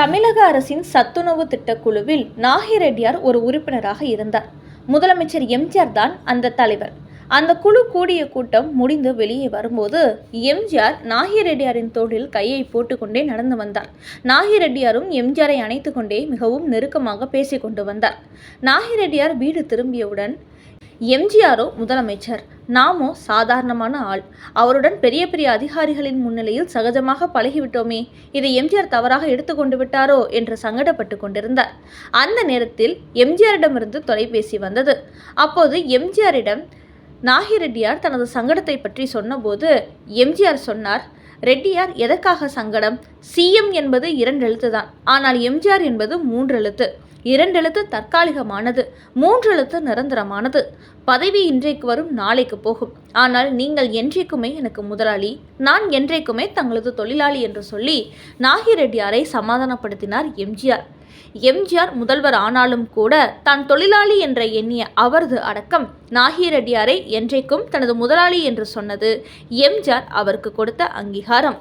தமிழக அரசின் சத்துணவு திட்டக் குழுவில் நாகி ரெட்டியார் ஒரு உறுப்பினராக இருந்தார். முதலமைச்சர் எம்ஜிஆர் தான் அந்த தலைவர். அந்த குழு கூடிய கூட்டம் முடிந்து வெளியே வரும்போது எம்ஜிஆர் நாகி ரெட்டியாரின் தோளில் கையை போட்டுக்கொண்டே நடந்து வந்தார். நாகி ரெட்டியாரும் எம்ஜிஆரை அணைத்து கொண்டே மிகவும் நெருக்கமாக பேசிக் கொண்டு வந்தார். நாகி ரெட்டியார் வீடு திரும்பியவுடன் எம்ஜிஆரோ முதலமைச்சர். நாமோ சாதாரணமான ஆள். அவருடன் பெரிய பெரிய அதிகாரிகளின் முன்னிலையில் சகஜமாக பழகிவிட்டோமே. இதை எம்ஜிஆர் தவறாக எடுத்துக்கொண்டு விட்டாரோ என்று சங்கடப்பட்டு கொண்டிருந்தார். அந்த நேரத்தில் எம்ஜிஆரிடமிருந்து தொலைபேசி வந்தது. அப்போது எம்ஜிஆரிடம் நாகி ரெட்டியார் தனது சங்கடத்தை பற்றி சொன்னபோது எம்ஜிஆர் சொன்னார் ரெட்டியார் எதற்காக சங்கடம்? சிஎம் என்பது இரண்டு எழுத்து தான் ஆனால் எம்ஜிஆர் என்பது மூன்று எழுத்து. இரண்டெழுத்து தற்காலிகமானது மூன்றெழுத்து நிரந்தரமானது. பதவி இன்றைக்கு வரும் நாளைக்கு போகும். ஆனால் நீங்கள் என்றைக்குமே எனக்கு முதலாளி நான் என்றைக்குமே தங்களது தொழிலாளி என்று சொல்லி நாகிரெட்டியாரை சமாதானப்படுத்தினார் எம்ஜிஆர். எம்ஜிஆர் முதல்வர் ஆனாலும் கூட தான் தொழிலாளி என்ற எண்ணிய அவரது அடக்கம் நாகிரெட்டியாரை என்றைக்கும் தனது முதலாளி என்று சொன்னது எம்ஜிஆர் அவருக்கு கொடுத்த அங்கீகாரம்.